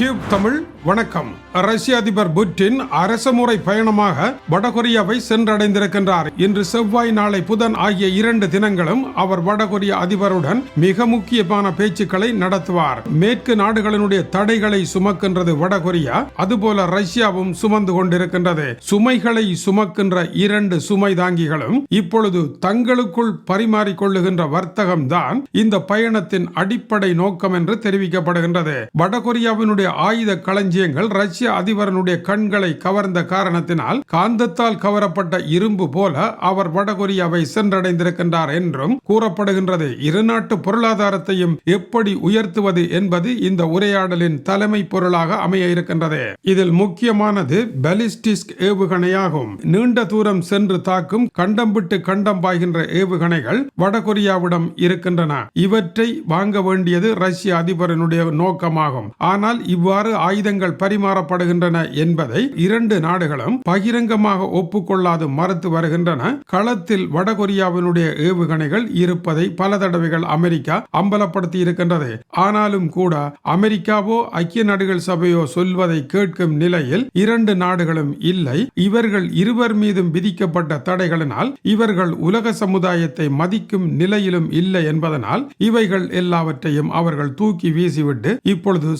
Tube Tamil வணக்கம். ரஷ்ய அதிபர் புட்டின் அரசமுறை பயணமாக வடகொரியாவை சென்றடைந்திருக்கின்றார். இன்று செவ்வாய் நாளை புதன் ஆகிய இரண்டு தினங்களும் அவர் வடகொரிய அதிபருடன் மிக முக்கியமான பேச்சுக்களை நடத்துவார். மேற்கு நாடுகளினுடைய தடைகளை சுமக்கின்றது வடகொரியா அதுபோல ரஷ்யாவும் சுமந்து கொண்டிருக்கின்றது. சுமைகளை சுமக்கின்ற இரண்டு சுமை தாங்கிகளும் இப்பொழுது தங்களுக்குள் பரிமாறிக்கொள்ளுகின்ற வர்த்தகம் தான் இந்த பயணத்தின் அடிப்படை நோக்கம் என்று தெரிவிக்கப்படுகின்றது. வடகொரியாவினுடைய ஆயுத களஞ்சியங்கள் ரஷ்ய அதிபரனுடைய கண்களை கவர்ந்த காரணத்தினால் காந்தத்தால் கவரப்பட்ட இரும்பு போல அவர் வடகொரியாவை சென்றடைந்திருக்கின்றார் என்றும் கூறப்படுகின்றது. இரு நாட்டு பொருளாதாரத்தையும் எப்படி உயர்த்துவது என்பது இந்த உரையாடலின் தலைமை பொருளாக அமைய இருக்கின்றது. இதில் முக்கியமானது பலிஸ்டிக் ஏவுகணையாகும். நீண்ட தூரம் சென்று தாக்கும் கண்டம் விட்டு கண்டம் பாய்கின்ற ஏவுகணைகள் வடகொரியாவிடம் இருக்கின்றன. இவற்றை வாங்க வேண்டியது ரஷ்ய அதிபரனுடைய நோக்கமாகும். ஆனால் இவ்வாறு ஆயுதங்கள் பரிமாறப்படுகின்றன என்பதை இரண்டு நாடுகளும் பகிரங்கமாக ஒப்புக்கொள்ளாது மறுத்து வருகின்றன. களத்தில் வடகொரியாவினுடைய ஏவுகணைகள் இருப்பதை பல தடவைகள் அமெரிக்கா அம்பலப்படுத்தி இருக்கின்றது ஆனாலும் கூட அமெரிக்காவோ ஐக்கிய நாடுகள் சபையோ சொல்வதை கேட்கும் நிலையில் இரண்டு நாடுகளும் இல்லை. இவர்கள் இருவர் மீதும் விதிக்கப்பட்ட தடைகளினால் இவர்கள் உலக சமுதாயத்தை மதிக்கும் நிலையிலும் இல்லை என்பதனால் இவைகள் எல்லாவற்றையும் அவர்கள் தூக்கி வீசிவிட்டு இப்பொழுது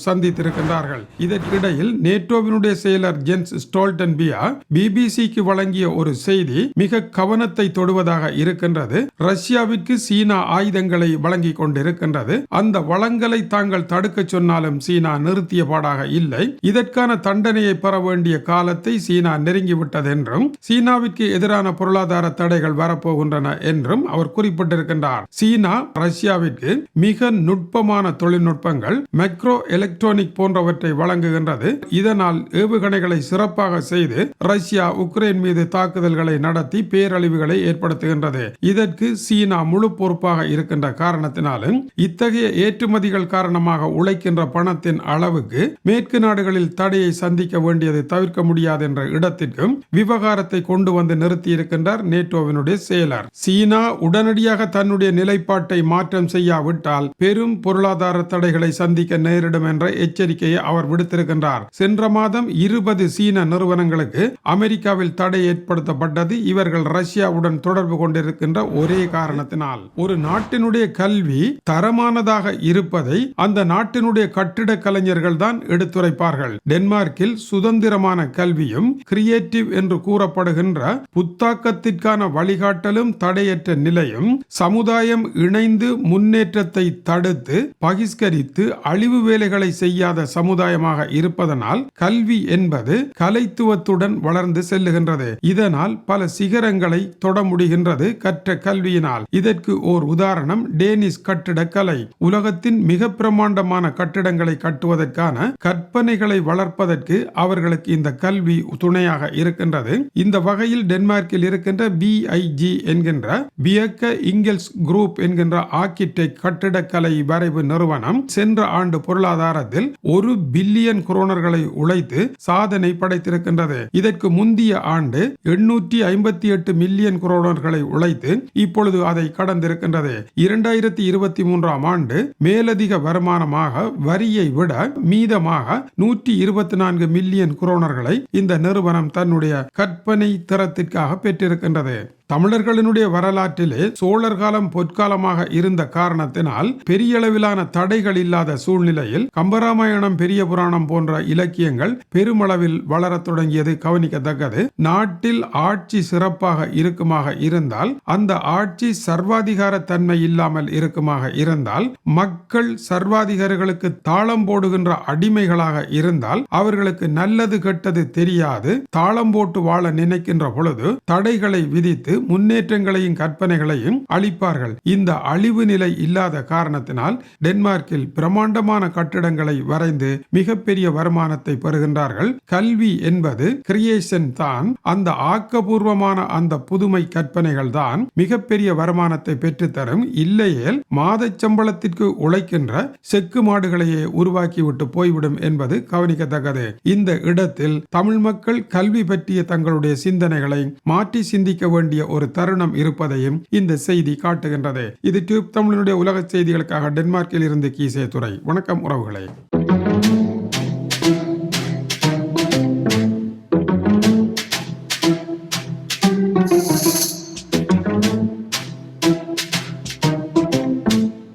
சந்தித்திருக்கின்றார்கள் இதற்கிடையில் நேட்டோவினுடைய செயலர் ஜென்ஸ் ஸ்டோல்டன்பியா பிபிசிக்கு வழங்கிய ஒரு செய்தி மிக கவனத்தை தொடுவதாக இருக்கின்றது. ரஷ்யாவிற்கு சீனா ஆயுதங்களை வழங்கி கொண்டிருக்கின்றது. அந்த வளங்களை தாங்கள் தடுக்க சொன்னாலும் சீனா நிறுத்திய பாடாக இல்லை. இதற்கான தண்டனையை பெற வேண்டிய காலத்தை சீனா நெருங்கிவிட்டது என்றும் சீனாவிற்கு எதிரான பொருளாதார தடைகள் வரப்போகின்றன என்றும் அவர் குறிப்பிட்டிருக்கின்றார். சீனா ரஷ்யாவிற்கு மிக நுட்பமான தொழில்நுட்பங்கள் மைக்ரோ எலக்ட்ரானிக் போன்ற போன்றவற்றை வழங்குகின்றது. இதனால் ஏவுகணைகளை சிறப்பாக செய்து ரஷ்யா உக்ரைன் மீது தாக்குதல்களை நடத்தி பேரழிவுகளை ஏற்படுத்துகின்றது. இதற்கு சீனா முழு பொறுப்பாக இருக்கின்ற காரணத்தினாலும் இத்தகைய ஏற்றுமதிகள் காரணமாக உழைக்கின்ற பணத்தின் அளவுக்கு மேற்கு நாடுகளில் தடையை சந்திக்க வேண்டியதை தவிர்க்க முடியாது என்ற இடத்திற்கும் விவகாரத்தை கொண்டு வந்து நிறுத்தி இருக்கின்றார் நேட்டோவினுடைய செயலர். சீனா உடனடியாக தன்னுடைய நிலைப்பாட்டை மாற்றம் செய்யாவிட்டால் பெரும் பொருளாதார தடைகளை சந்திக்க நேரிடும் என்ற எச்சரிக்கை எச்சரிக்கையை அவர் விடுத்திருக்கின்றார். சென்ற மாதம் இருபது சீன நிறுவனங்களுக்கு அமெரிக்காவில் தடை ஏற்படுத்தப்பட்டது. இவர்கள் ரஷ்யாவுடன் தொடர்பு கொண்டிருக்கின்ற ஒரே காரணத்தினால். ஒரு நாட்டினுடைய கல்வி தரமானதாக இருப்பதை அந்த நாட்டினுடைய கட்டிட கலைஞர்கள் தான் எடுத்துரைப்பார்கள். டென்மார்க்கில் சுதந்திரமான கல்வியும் கிரியேட்டிவ் என்று கூறப்படுகின்ற புத்தாக்கத்திற்கான வழிகாட்டலும் தடையற்ற நிலையும் சமுதாயம் இணைந்து முன்னேற்றத்தை தடுத்து பகிஷ்கரித்து அழிவு வேலைகளை செய்யாத சமுதாயமாக இருப்பதனால் கல்வி என்பது கலைத்துவத்துடன் வளர்ந்து செல்லுகின்றது. இதனால் பல சிகரங்களை தொட முடிகின்றது கற்ற கல்வியினால். இதற்கு ஓர் உதாரணம் டேனிஸ் கட்டிடக்கலை. உலகத்தின் மிக பிரமாண்டமான கட்டிடங்களை கட்டுவதற்கான கற்பனைகளை வளர்ப்பதற்கு அவர்களுக்கு இந்த கல்வி துணையாக இருக்கின்றது. இந்த வகையில் டென்மார்க்கில் இருக்கின்ற பிஐஜி என்கின்ற பியக்க இங்கெல்ஸ் குரூப் என்கின்ற ஆர்கிடெக்ட் கட்டிடக்கலை வரைவு நிறுவனம் சென்ற ஆண்டு பொருளாதாரத்தில் ஒரு பில்லியன் குரோனர்களை உழைத்து சாதனை படைத்திருக்கின்றது. இதற்கு முந்தைய ஆண்டு எண்ணூற்றி ஐம்பத்தி எட்டு மில்லியன் குரோனர்களை உழைத்து இப்பொழுது அதை கடந்திருக்கின்றது. இரண்டாயிரத்தி இருபத்தி மூன்றாம் ஆண்டு மேலதிக வருமானமாக வரியை விட மீதமாக நூற்றி இருபத்தி நான்கு மில்லியன் குரோனர்களை இந்த நிறுவனம் தன்னுடைய கற்பனை திறத்திற்காக பெற்றிருக்கின்றது. தமிழர்களினுடைய வரலாற்றிலே சோழர் காலம் பொற்காலமாக இருந்த காரணத்தினால் பெரிய அளவிலான தடைகள் இல்லாத சூழ்நிலையில் கம்பராமாயணம் பெரிய புராணம் போன்ற இலக்கியங்கள் பெருமளவில் வளரத் தொடங்கியது கவனிக்கத்தக்கது. நாட்டில் ஆட்சி சிறப்பாக இருக்குமாக இருந்தால் அந்த ஆட்சி சர்வாதிகார தன்மை இல்லாமல் இருக்குமாக இருந்தால் மக்கள் சர்வாதிகாரிகளுக்கு தாளம் போடுகின்ற அடிமைகளாக இருந்தால் அவர்களுக்கு நல்லது கெட்டது தெரியாது. தாளம் போட்டு வாழ நினைக்கின்ற பொழுது தடைகளை விதித்து முன்னேற்றங்களையும் கற்பனைகளையும் அளிப்பார்கள். இந்த அழிவு நிலை இல்லாத காரணத்தினால் டென்மார்க்கில் பிரமாண்டமான கட்டிடங்களை வரைந்து மிகப்பெரிய வருமானத்தை பெறுகின்றார்கள். கல்வி என்பது கிரியேஷன் தான். அந்த ஆக்கபூர்வமான அந்த புதுமை கற்பனைகள் தான் மிகப்பெரிய வருமானத்தை பெற்றுத்தரும். இல்லையேல் மாத சம்பளத்திற்கு உழைக்கின்ற செக்கு மாடுகளையே உருவாக்கிவிட்டு போய்விடும் என்பது கவனிக்கத்தக்கது. இந்த இடத்தில் தமிழ் மக்கள் கல்வி பற்றிய தங்களுடைய சிந்தனைகளை மாற்றி சிந்திக்க வேண்டிய ஒரு தருணம் இருப்பதையும் இந்த செய்தி காட்டுகின்றது. இது டியூப் தமிழனுடைய உலக செய்திகளுக்காக டென்மார்க்கில் இருந்து கீசே துறை வணக்கம் உறவுகளை.